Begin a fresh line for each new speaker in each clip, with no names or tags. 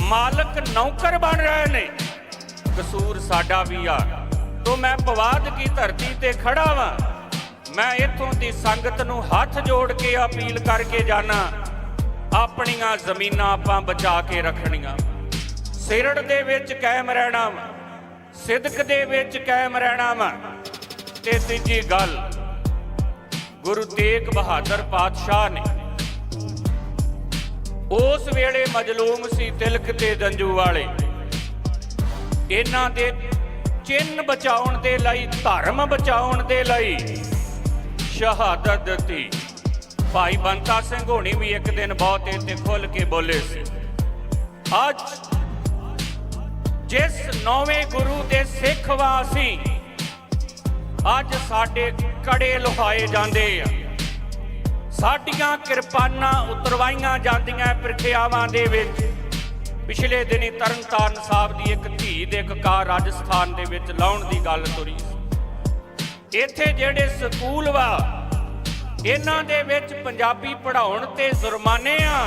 ਮਾਲਕ ਨੌਕਰ ਬਣ ਰਹੇ ਨੇ। ਕਸੂਰ ਸਾਡਾ ਵੀ ਆ। ਤੋ ਮੈਂ ਪਵਾਦ ਕੀ ਧਰਤੀ ਤੇ ਖੜਾ ਵਾਂ। ਮੈਂ ਇੱਥੋਂ ਦੀ ਸੰਗਤ ਨੂੰ ਹੱਥ ਜੋੜ ਕੇ ਅਪੀਲ ਕਰਕੇ ਜਾਣਾ। ਆਪਣੀਆਂ ਜ਼ਮੀਨਾਂ ਆਪਾਂ ਬਚਾ ਕੇ ਰੱਖਣੀਆਂ। ਸਿਰੜ ਦੇ ਵਿੱਚ ਕਾਇਮ ਰਹਿਣਾ ਵਾ। ਸਿਦਕ ਦੇ ਵਿੱਚ ਕਾਇਮ ਰਹਿਣਾ ਵਾ। ਤੇ ਤੀਜੀ ਗੱਲ, ਗੁਰੂ ਤੇਗ ਬਹਾਦਰ ਪਾਤਸ਼ਾਹ ਨੇ ਉਸ ਵੇਲੇ ਮਜਲੂਮ ਸੀ ਤਿਲਕ ਤੇ ਦੰਜੂ ਵਾਲੇ। ਇਹਨਾਂ ਦੇ ਚਿੰਨ ਬਚਾਉਣ ਦੇ ਲਈ, ਧਰਮ ਬਚਾਉਣ ਦੇ ਲਈ ਸ਼ਹਾਦਤ ਦਿੱਤੀ। ਭਾਈ ਬੰਤਾ ਸਿੰਘ ਹੋਣੀ ਵੀ ਇੱਕ ਦਿਨ ਬਹੁਤ ਇੱਥੇ ਖੁੱਲ ਕੇ ਬੋਲੇ ਸੀ। ਅੱਜ ਜਿਸ ਨੌਵੇਂ ਗੁਰੂ ਦੇ ਸਿੱਖ ਵਾਸੀ ਅੱਜ ਸਾਡੇ ਕੜੇ ਲੁਹਾਏ ਜਾਂਦੇ ਆ। ਸਾਡੀਆਂ ਕਿਰਪਾਨਾਂ ਉਤਰਵਾਈਆਂ ਜਾਂਦੀਆਂ ਪ੍ਰਕਿਰਿਆਵਾਂ ਦੇ ਵਿੱਚ। ਪਿਛਲੇ ਦਿਨੀ ਤਰਨਤਾਰਨ ਸਾਹਿਬ ਦੀ ਇੱਕ ਧੀ ਦੇ ਇੱਕ ਕਾਰ ਰਾਜਸਥਾਨ ਦੇ ਵਿੱਚ ਲਾਉਣ ਦੀ ਗੱਲ ਤੁਰੀ ਇੱਥੇ ਜਿਹੜੇ ਸਕੂਲ ਵਾ, ਇਹਨਾਂ ਦੇ ਵਿੱਚ ਪੰਜਾਬੀ ਪੜਾਉਣ ਤੇ ਜੁਰਮਾਨੇ ਆ।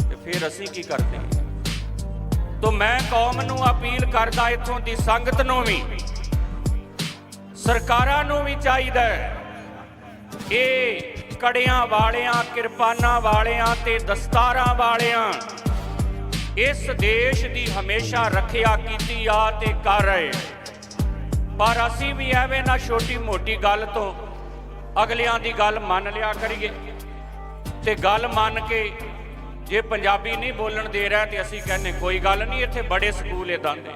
ਤੇ ਫਿਰ ਅਸੀਂ ਕੀ ਕਰਦੇ? ਤੋ ਮੈਂ ਕੌਮ ਨੂੰ ਅਪੀਲ ਕਰਦਾ ਇੱਥੋਂ ਦੀ ਸੰਗਤ ਨੂੰ ਵੀ, ਸਰਕਾਰਾਂ ਨੂੰ ਵੀ ਚਾਹੀਦਾ ਇਹ ਕੜਿਆਂ ਵਾਲਿਆਂ, ਕਿਰਪਾਨਾਂ ਵਾਲਿਆਂ ਤੇ ਦਸਤਾਰਾਂ ਵਾਲਿਆਂ। ਇਸ ਦੇਸ਼ ਦੀ ਹਮੇਸ਼ਾ ਰੱਖਿਆ ਕੀਤੀ ਆ ਤੇ ਕਰ ਰਹੇ ਪਰ ਅਸੀਂ ਵੀ ਐਵੇਂ ਨਾ ਛੋਟੀ ਮੋਟੀ ਗੱਲ ਤੋਂ ਅਗਲਿਆਂ ਦੀ ਗੱਲ ਮੰਨ ਲਿਆ ਕਰੀਏ। ਤੇ ਗੱਲ ਮੰਨ ਕੇ ਜੇ ਪੰਜਾਬੀ ਨਹੀਂ ਬੋਲਣ ਦੇ ਰਿਹਾ ਤੇ ਅਸੀਂ ਕਹਿੰਨੇ ਕੋਈ ਗੱਲ ਨਹੀਂ, ਇੱਥੇ ਬੜੇ ਸਕੂਲ ਇਦਾਂ ਦੇ।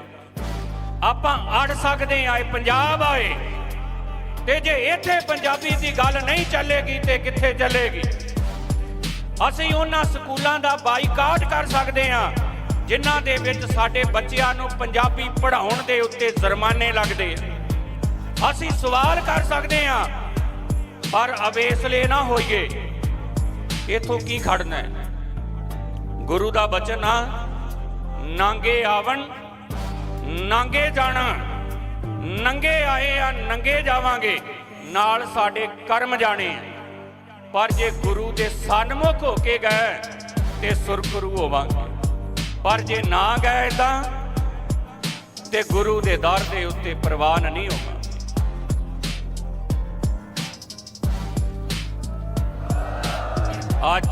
ਆਪਾਂ ਅੜ ਸਕਦੇ ਆ ਪੰਜਾਬ ਆਏ। ਤੇ ਜੇ ਇੱਥੇ ਪੰਜਾਬੀ ਦੀ ਗੱਲ ਨਹੀਂ ਚੱਲੇਗੀ ਤੇ ਕਿੱਥੇ ਚੱਲੇਗੀ? ਅਸੀਂ ਉਹਨਾਂ ਸਕੂਲਾਂ ਦਾ ਬਾਈਕਾਟ ਕਰ ਸਕਦੇ ਹਾਂ, ਜਿਨ੍ਹਾਂ ਦੇ ਵਿੱਚ ਸਾਡੇ ਬੱਚਿਆਂ ਨੂੰ ਪੰਜਾਬੀ ਪੜ੍ਹਾਉਣ ਦੇ ਉੱਤੇ ਜੁਰਮਾਨੇ ਲੱਗਦੇ ਆ। ਅਸੀਂ ਸਵਾਲ ਕਰ ਸਕਦੇ ਹਾਂ, ਪਰ ਅਵੇਸਲੇ ਨਾ ਹੋਈਏ। ਇਥੋਂ ਕੀ ਖੜਨਾ ਹੈ? ਗੁਰੂ ਦਾ ਬਚਨ ਆ, ਨਾਂਗੇ ਆਵਣ, ਨਾਂਗੇ ਜਾਣਾ। ਨੰਗੇ ਆਏ ਆ, ਨੰਗੇ ਜਾਵਾਂਗੇ। ਨਾਲ ਸਾਡੇ ਕਰਮ ਜਾਣੇ ਪਰ ਜੇ ਗੁਰੂ ਦੇ ਸਨਮੁਖ ਹੋ ਕੇ ਗਏ, ਤੇ ਸੁਰਖਰੂ ਹੋਵਾਂਗੇ। ਪਰ ਜੇ ਨਾ ਗਏ ਤਾਂ, ਤੇ ਗੁਰੂ ਦੇ ਦਰ ਦੇ ਉੱਤੇ ਪ੍ਰਵਾਨ ਨਹੀਂ ਹੋਵਾਂਗੇ। ਅੱਜ